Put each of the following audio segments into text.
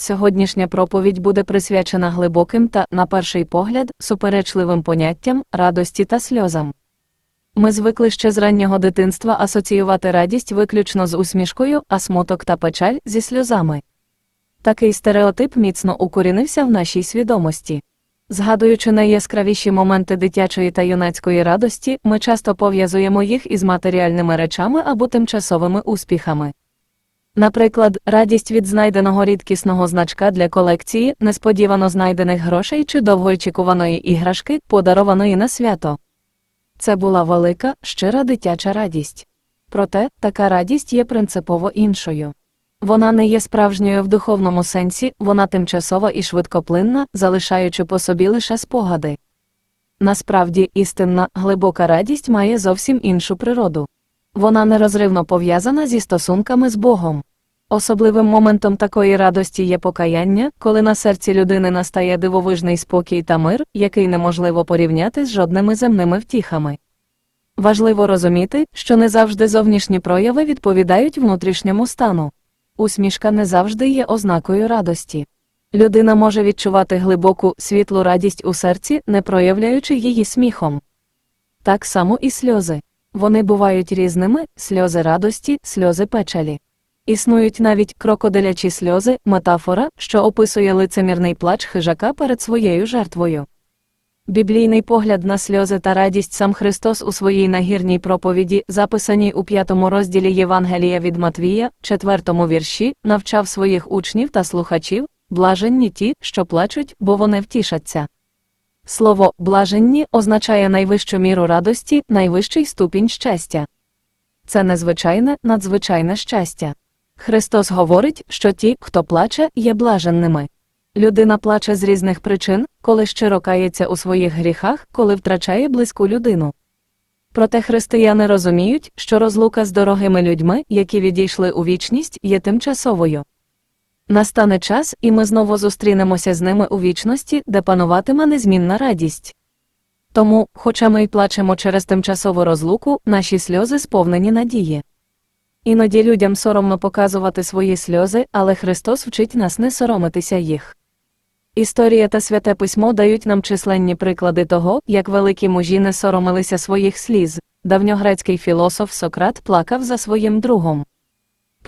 Сьогоднішня проповідь буде присвячена глибоким та, на перший погляд, суперечливим поняттям радості та сльозам. Ми звикли ще з раннього дитинства асоціювати радість виключно з усмішкою, а смуток та печаль зі сльозами. Такий стереотип міцно укорінився в нашій свідомості. Згадуючи найяскравіші моменти дитячої та юнацької радості, ми часто пов'язуємо їх із матеріальними речами або тимчасовими успіхами. Наприклад, радість від знайденого рідкісного значка для колекції, несподівано знайдених грошей чи довгоочікуваної іграшки, подарованої на свято. Це була велика, щира дитяча радість. Проте, така радість є принципово іншою. Вона не є справжньою в духовному сенсі, вона тимчасова і швидкоплинна, залишаючи по собі лише спогади. Насправді, істинна, глибока радість має зовсім іншу природу. Вона нерозривно пов'язана зі стосунками з Богом. Особливим моментом такої радості є покаяння, коли на серці людини настає дивовижний спокій та мир, який неможливо порівняти з жодними земними втіхами. Важливо розуміти, що не завжди зовнішні прояви відповідають внутрішньому стану. Усмішка не завжди є ознакою радості. Людина може відчувати глибоку, світлу радість у серці, не проявляючи її сміхом. Так само і сльози. Вони бувають різними сльози радості, сльози печалі. Існують навіть крокодилячі сльози, метафора, що описує лицемірний плач хижака перед своєю жертвою. Біблійний погляд на сльози та радість сам Христос у своїй нагірній проповіді, записаній у п'ятому розділі Євангелія від Матвія, четвертому вірші, навчав своїх учнів та слухачів блаженні ті, що плачуть, бо вони втішаться. Слово блаженні означає найвищу міру радості, найвищий ступінь щастя. Це незвичайне, надзвичайне щастя. Христос говорить, що ті, хто плаче, є блаженними. Людина плаче з різних причин, коли щиро кається у своїх гріхах, коли втрачає близьку людину. Проте християни розуміють, що розлука з дорогими людьми, які відійшли у вічність, є тимчасовою. Настане час, і ми знову зустрінемося з ними у вічності, де пануватиме незмінна радість. Тому, хоча ми й плачемо через тимчасову розлуку, наші сльози сповнені надії. Іноді людям соромно показувати свої сльози, але Христос вчить нас не соромитися їх. Історія та святе письмо дають нам численні приклади того, як великі мужі не соромилися своїх сліз. Давньогрецький філософ Сократ плакав за своїм другом.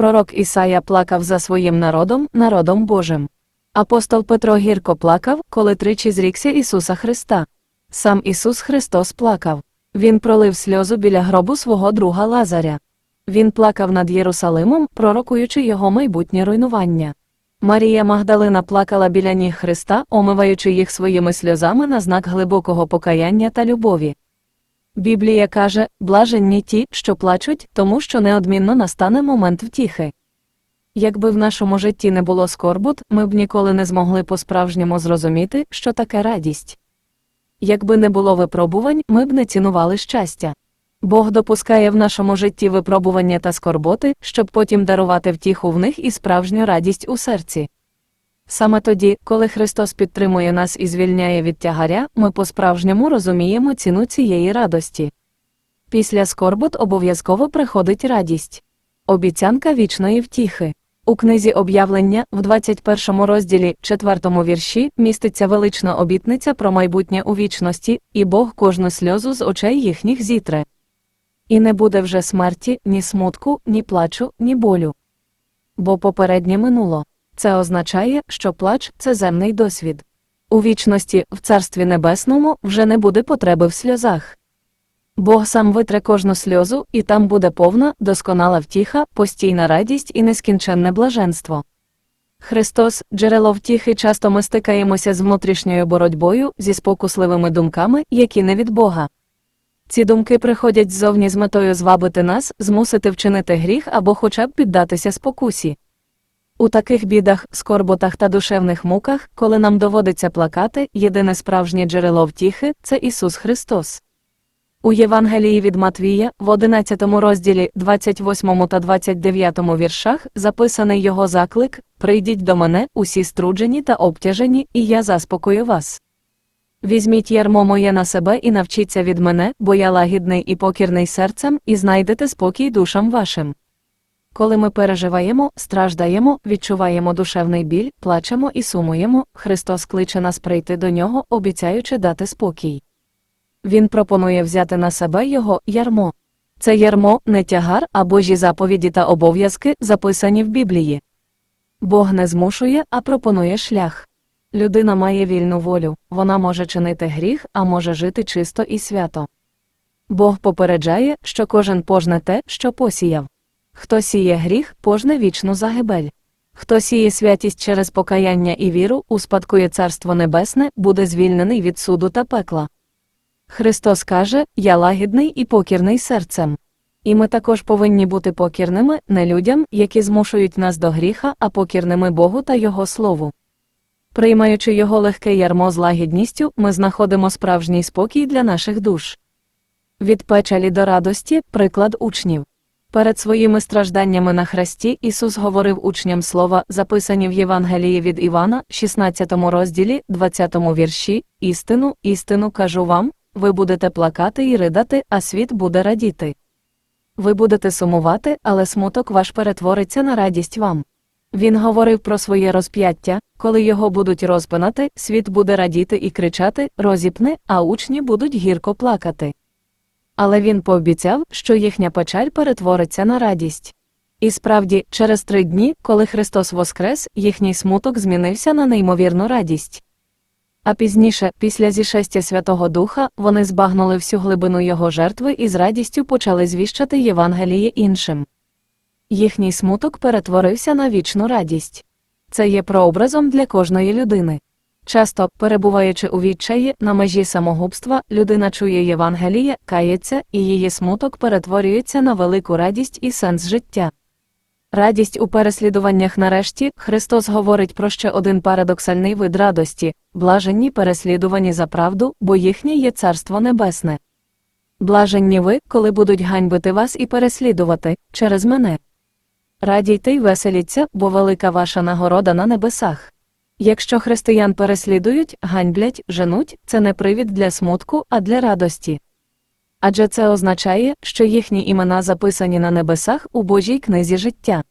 Пророк Ісая плакав за своїм народом, народом Божим. Апостол Петро гірко плакав, коли тричі зрікся Ісуса Христа. Сам Ісус Христос плакав. Він пролив сльозу біля гробу свого друга Лазаря. Він плакав над Єрусалимом, пророкуючи його майбутнє руйнування. Марія Магдалина плакала біля ніг Христа, омиваючи їх своїми сльозами на знак глибокого покаяння та любові. Біблія каже блаженні ті, що плачуть, тому що неодмінно настане момент втіхи. Якби в нашому житті не було скорбут, ми б ніколи не змогли по-справжньому зрозуміти, що таке радість. Якби не було випробувань, ми б не цінували щастя. Бог допускає в нашому житті випробування та скорботи, щоб потім дарувати втіху в них і справжню радість у серці. Саме тоді, коли Христос підтримує нас і звільняє від тягаря, ми по-справжньому розуміємо ціну цієї радості. Після скорбут обов'язково приходить радість. Обіцянка вічної втіхи. У книзі об'явлення, в 21 розділі, 4 вірші, міститься велична обітниця про майбутнє у вічності, і Бог кожну сльозу з очей їхніх зітре. І не буде вже смерті, ні смутку, ні плачу, ні болю. Бо попереднє минуло. Це означає, що плач це земний досвід. У вічності, в Царстві Небесному, вже не буде потреби в сльозах. Бог сам витре кожну сльозу, і там буде повна, досконала втіха, постійна радість і нескінченне блаженство. Христос, джерело втіхи, часто ми стикаємося з внутрішньою боротьбою, зі спокусливими думками, які не від Бога. Ці думки приходять ззовні з метою звабити нас, змусити вчинити гріх або хоча б піддатися спокусі. У таких бідах, скорботах та душевних муках, коли нам доводиться плакати, єдине справжнє джерело втіхи це Ісус Христос. У Євангелії від Матвія, в 11 розділі, 28 та 29 віршах, записаний його заклик Прийдіть до мене, усі струджені та обтяжені, і я заспокою вас. Візьміть ярмо моє на себе і навчіться від мене, бо я лагідний і покірний серцем, і знайдете спокій душам вашим. Коли ми переживаємо, страждаємо, відчуваємо душевний біль, плачемо і сумуємо, Христос кличе нас прийти до нього, обіцяючи дати спокій. Він пропонує взяти на себе його ярмо. Це ярмо не тягар, а Божі заповіді та обов'язки, записані в Біблії. Бог не змушує, а пропонує шлях. Людина має вільну волю, вона може чинити гріх, а може жити чисто і свято. Бог попереджає, що кожен пожне те, що посіяв. Хто сіє гріх, пожне вічну загибель. Хто сіє святість через покаяння і віру, успадкує Царство Небесне, буде звільнений від суду та пекла. Христос каже: Я лагідний і покірний серцем. І ми також повинні бути покірними не людям, які змушують нас до гріха, а покірними Богу та Його Слову. Приймаючи його легке ярмо з лагідністю, ми знаходимо справжній спокій для наших душ. Від печалі до радості приклад учнів. Перед своїми стражданнями на хресті Ісус говорив учням слова, записані в Євангелії від Івана, 16 розділі, 20 вірші, істину, істину кажу вам, ви будете плакати і ридати, а світ буде радіти. Ви будете сумувати, але смуток ваш перетвориться на радість вам. Він говорив про своє розп'яття, коли його будуть розпинати, світ буде радіти і кричати, розіпни, а учні будуть гірко плакати. Але він пообіцяв, що їхня печаль перетвориться на радість. І справді, через три дні, коли Христос воскрес, їхній смуток змінився на неймовірну радість. А пізніше, після зішестя Святого Духа, вони збагнули всю глибину його жертви і з радістю почали звіщати Євангеліє іншим. Їхній смуток перетворився на вічну радість. Це є прообразом для кожної людини. Часто, перебуваючи у відчаї на межі самогубства, людина чує Євангеліє, кається, і її смуток перетворюється на велику радість і сенс життя. Радість у переслідуваннях нарешті Христос говорить про ще один парадоксальний вид радості блаженні переслідувані за правду, бо їхнє є Царство Небесне. Блаженні ви, коли будуть ганьбити вас і переслідувати через мене. Радійте й веселіться, бо велика ваша нагорода на небесах. Якщо християн переслідують, ганьблять, женуть, це не привід для смутку, а для радості. Адже це означає, що їхні імена записані на небесах у Божій книзі життя.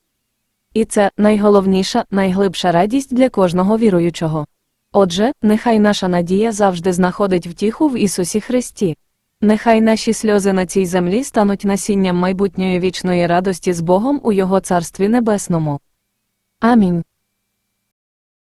І це найголовніша, найглибша радість для кожного віруючого. Отже, нехай наша надія завжди знаходить втіху в Ісусі Христі. Нехай наші сльози на цій землі стануть насінням майбутньої вічної радості з Богом у Його Царстві Небесному. Амінь.